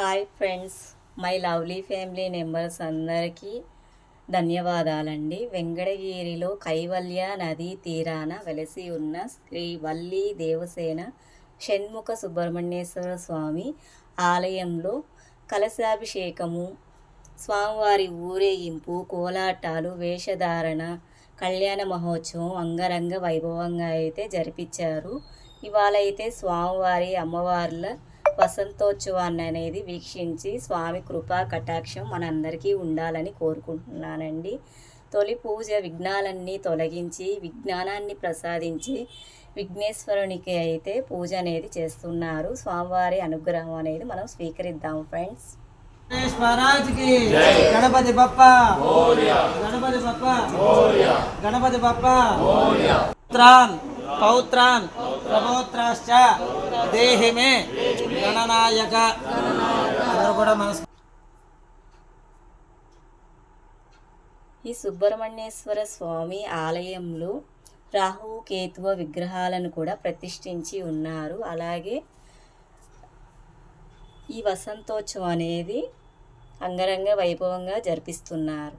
Hi friends my lovely family members అందరికీ ధన్యవాదాలండి. వెంకటగిరిలో కైవల్య నదీ తీరాన వెలసి ఉన్న శ్రీ వల్లి దేవసేన షణ్ముఖ సుబ్రహ్మణ్యేశ్వర స్వామి ఆలయంలో కలశాభిషేకము స్వామివారి ఊరేగింపు కోలాటాలు వేషధారణ కళ్యాణ మహోత్సవం అంగరంగ వైభవంగా అయితే జరిపించారు. ఇవాళ అయితే స్వామివారి అమ్మవార్ల వసంతోత్సవాన్ని అనేది వీక్షించి స్వామి కృపా కటాక్షం మనందరికీ ఉండాలని కోరుకుంటున్నానండి. తొలి పూజ విఘ్నాలన్నీ తొలగించి విజ్ఞానాన్ని ప్రసాదించి విఘ్నేశ్వరునికి అయితే పూజ అనేది చేస్తున్నారు. స్వామివారి అనుగ్రహం అనేది మనం స్వీకరిద్దాం ఫ్రెండ్స్. గణపతి బప్ప. గణపతి బప్ప. గణపతి బప్ప. పుత్రాన్ పౌత్రాన్. ప్రభోత్రాశ్చ దేహి మే గణనాయక. అందరూ కూడా మనసు ఈ సుబ్రహ్మణ్యేశ్వర స్వామి ఆలయంలో రాహు కేతువ విగ్రహాలను కూడా ప్రతిష్ఠించి ఉన్నారు. అలాగే ఈ వసంతోత్సవం అనేది అంగరంగ వైభవంగా జరిపిస్తున్నారు.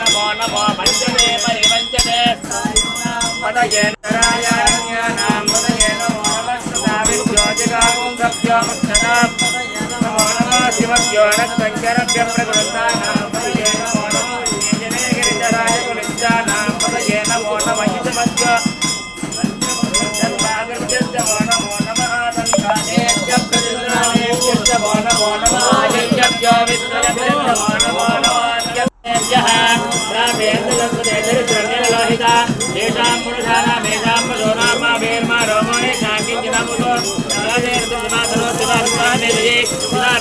నమో నమో పంచదే మరి పంచదే పటగే నారాయణ్యానాముదయే నమో నమస్కృతావిద్యోతికాగుంధభ్యో ముక్షదా నమో నమో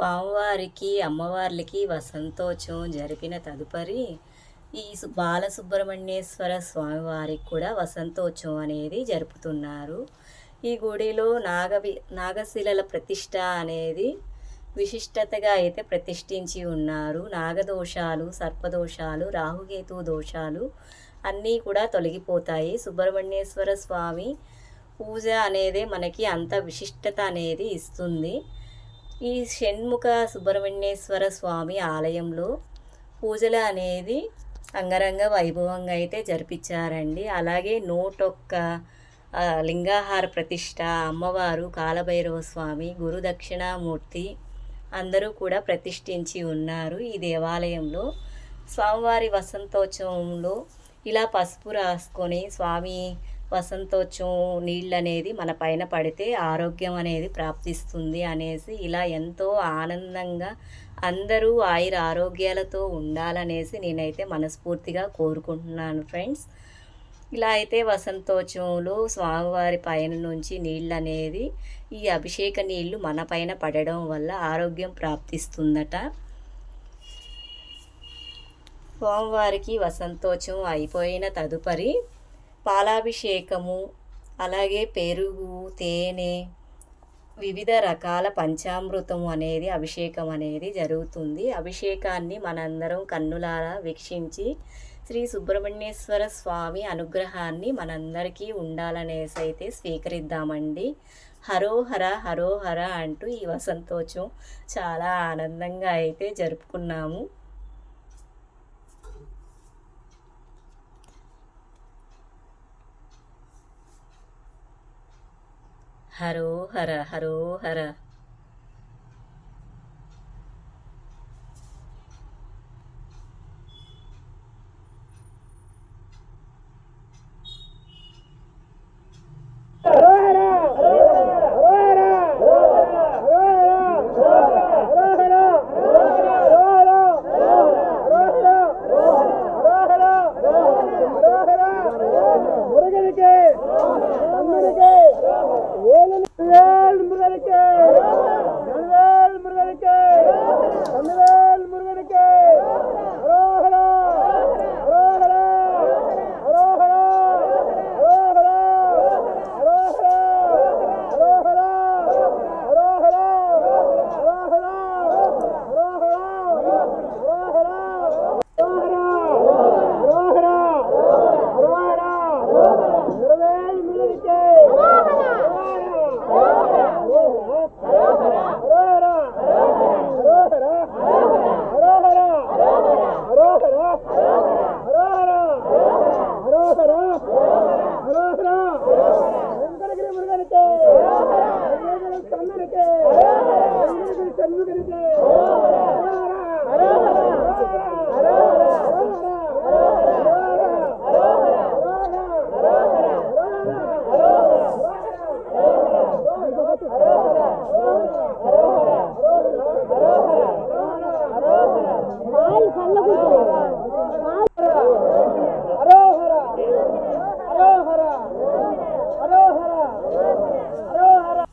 స్వామివారికి అమ్మవార్లకి వసంతోత్సవం జరిపిన తదుపరి ఈ బాలసుబ్రహ్మణ్యేశ్వర స్వామివారికి కూడా వసంతోత్సవం అనేది జరుపుతున్నారు. ఈ గుడిలో నాగవి నాగశిలల ప్రతిష్ట అనేది విశిష్టతగా అయితే ప్రతిష్ఠించి ఉన్నారు. నాగదోషాలు సర్పదోషాలు రాహుకేతు దోషాలు అన్నీ కూడా తొలగిపోతాయి. సుబ్రహ్మణ్యేశ్వర స్వామి పూజ అనేది మనకి అంత విశిష్టత అనేది ఇస్తుంది. ఈ షణ్ముఖ సుబ్రహ్మణ్యేశ్వర స్వామి ఆలయంలో పూజలు అనేది అంగరంగ వైభవంగా అయితే జరిపించారండి. అలాగే నూటొక్క లింగాహార ప్రతిష్ట అమ్మవారు కాలభైరవ స్వామి గురు దక్షిణామూర్తి అందరూ కూడా ప్రతిష్ఠించి ఉన్నారు ఈ దేవాలయంలో. స్వామివారి వసంతోత్సవంలో ఇలా పసుపు రాసుకొని స్వామి వసంతోత్సవం నీళ్ళు అనేది మన పైన పడితే ఆరోగ్యం అనేది ప్రాప్తిస్తుంది అనేసి ఇలా ఎంతో ఆనందంగా అందరూ ఆయుర ఆరోగ్యాలతో ఉండాలనేసి నేనైతే మనస్ఫూర్తిగా కోరుకుంటున్నాను ఫ్రెండ్స్. ఇలా అయితే వసంతోత్సవంలో స్వామివారి పైన నుంచి నీళ్ళు అనేది ఈ అభిషేక నీళ్ళు మన పైన పడడం వల్ల ఆరోగ్యం ప్రాప్తిస్తుందట. స్వామివారికి వసంతోత్సవం అయిపోయిన తదుపరి పాలాభిషేకము అలాగే పెరుగు తేనె వివిధ రకాల పంచామృతం అనేది అభిషేకం అనేది జరుగుతుంది. అభిషేకాన్ని మనందరం కన్నులారా వీక్షించి శ్రీ సుబ్రహ్మణ్యేశ్వర స్వామి అనుగ్రహాన్ని మనందరికీ ఉండాలనేసి అయితే స్వీకరిద్దామండి. హరోహర హరోహర అంటూ ఈ వసంతోత్సవం చాలా ఆనందంగా అయితే జరుపుకున్నాము. ஹரோஹர ஹரோஹர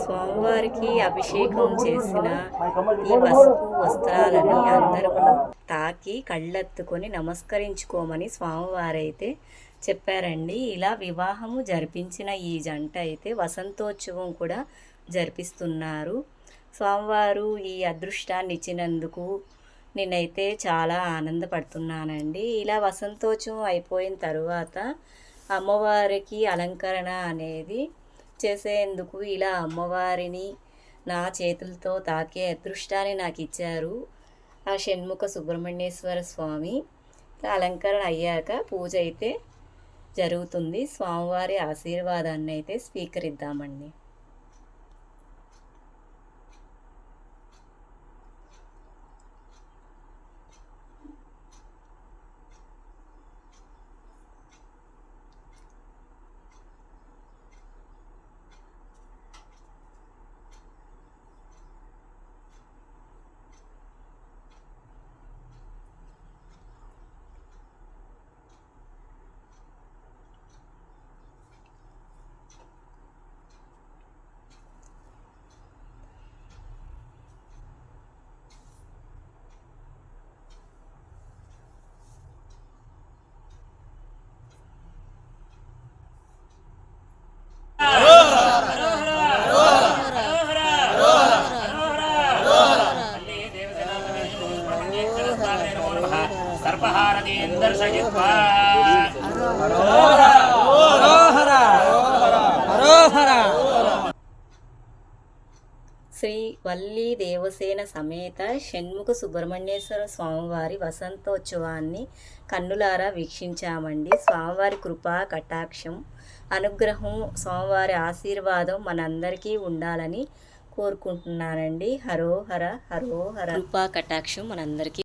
స్వామివారికి అభిషేకం చేసిన ఈ పసుపు వస్త్రాలని అందరూ తాకి కళ్ళెత్తుకొని నమస్కరించుకోమని స్వామివారైతే చెప్పారండి. ఇలా వివాహము జరిపించిన ఈ జంట అయితే వసంతోత్సవం కూడా జరిపిస్తున్నారు. స్వామివారు ఈ అదృష్టాన్ని ఇచ్చినందుకు నేనైతే చాలా ఆనందపడుతున్నానండి. ఇలా వసంతోత్సవం అయిపోయిన తరువాత అమ్మవారికి అలంకరణ అనేది చేసేందుకు ఇలా అమ్మవారిని నా చేతులతో తాకే అదృష్టాన్ని నాకు ఇచ్చారు ఆ షణ్ముఖ సుబ్రహ్మణ్యేశ్వర స్వామి. అలంకరణ అయ్యాక పూజ అయితే జరుగుతుంది. స్వామివారి ఆశీర్వాదాన్ని అయితే స్వీకరిద్దామండి సర్పహారతీం దర్శయిత్వా హరోహర హరోహర శ్రీ భీమసేన సమేత షణ్ముఖ సుబ్రహ్మణ్యేశ్వర స్వామివారి వసంతోత్సవాన్ని కన్నులారా వీక్షించామండి. స్వామివారి కృపా కటాక్షం అనుగ్రహం స్వామివారి ఆశీర్వాదం మనందరికీ ఉండాలని కోరుకుంటున్నానండి. హరోహర హరోహర కృపా కటాక్షం మనందరికీ